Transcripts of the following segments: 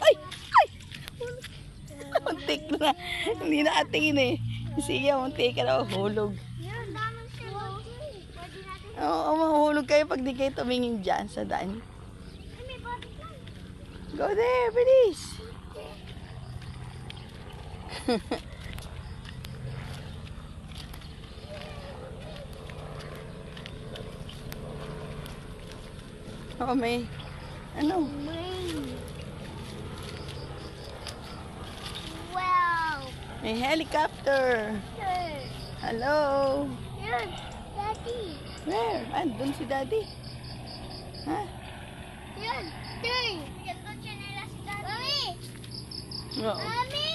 Ay! Ay! Muntik na. Hindi na atingin eh. Sige, muntik ka na hulog. Oo, mahulog kayo pag di kayo tumingin dyan sa daan. May. Go there, bilis! Oo, may... Ano? Rain. Wow. May helicopter. Sir. Hello? Yan. Daddy. Where? Andun si daddy. Ha? Yan. Tay. Yan ko nila si Daddy. Mami. Oo. Mami.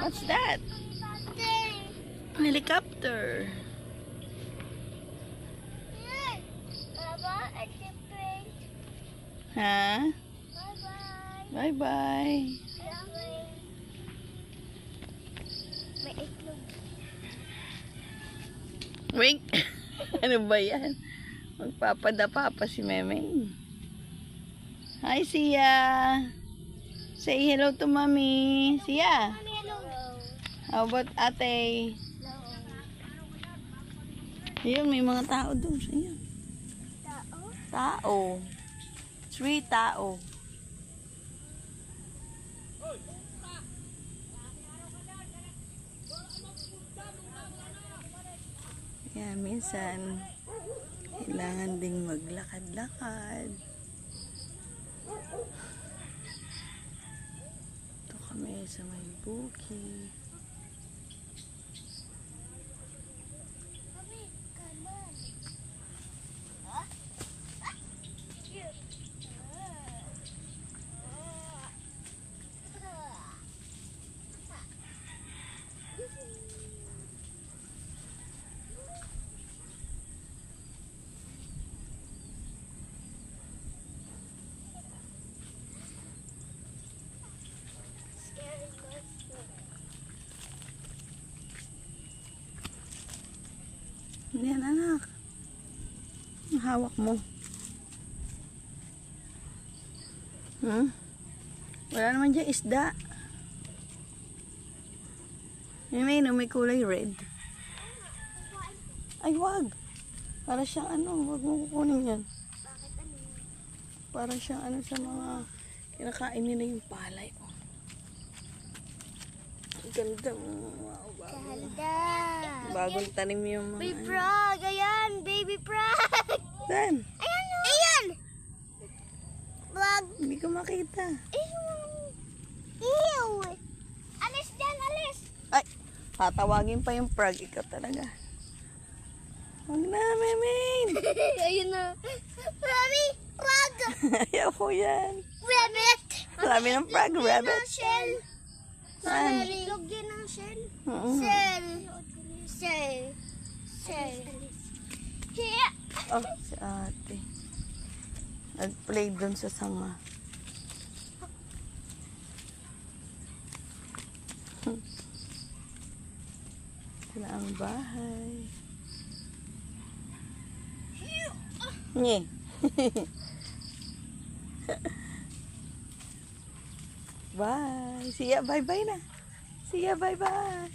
What's that? Tay. Helicopter. Yan. Baba, at the plane. Ha? Bye-bye. Bye-bye. May. Wink. ano ba yan? Magpapadapa pa si Memeng. Hi, Sia. Say hello to mommy. Sia. How about ate? Ayun, may mga tao doon. Ayun. Tao? Tao. Three tao. Yan, minsan, kailangan ding maglakad-lakad. Ito kami sa may bukid. Mami, come Yan, anak. Ang hawak mo. Hmm? Wala naman dyan isda. Yan may, may kulay red. Ay, wag. Para siyang ano, wag mo kukunin yan. Para siyang ano sa mga kinakain nila yung palay. Oh. Ang Ganda. Wow, bago. Ganda. Bagong tanim yung mga... Baby ano. frog, ayan, baby frog. Saan? Ayan o. Ayan. Frog. Hindi ko makita. Ew. Alis dyan, alis. Ay, tatawagin pa yung frog. Ikaw talaga. Huwag na, Memin. Ayun na. Mami, frog. Ayaw ko yan. Rabbit. Sabi ng frog, rabbit. Shell. Saan? Log din ang shell. Oo. Shell. Shell. Oh, si ate. Nag-play dun sa sanga. Sila ang bahay. Nye. bye. Siya, bye-bye na. Siya, bye-bye.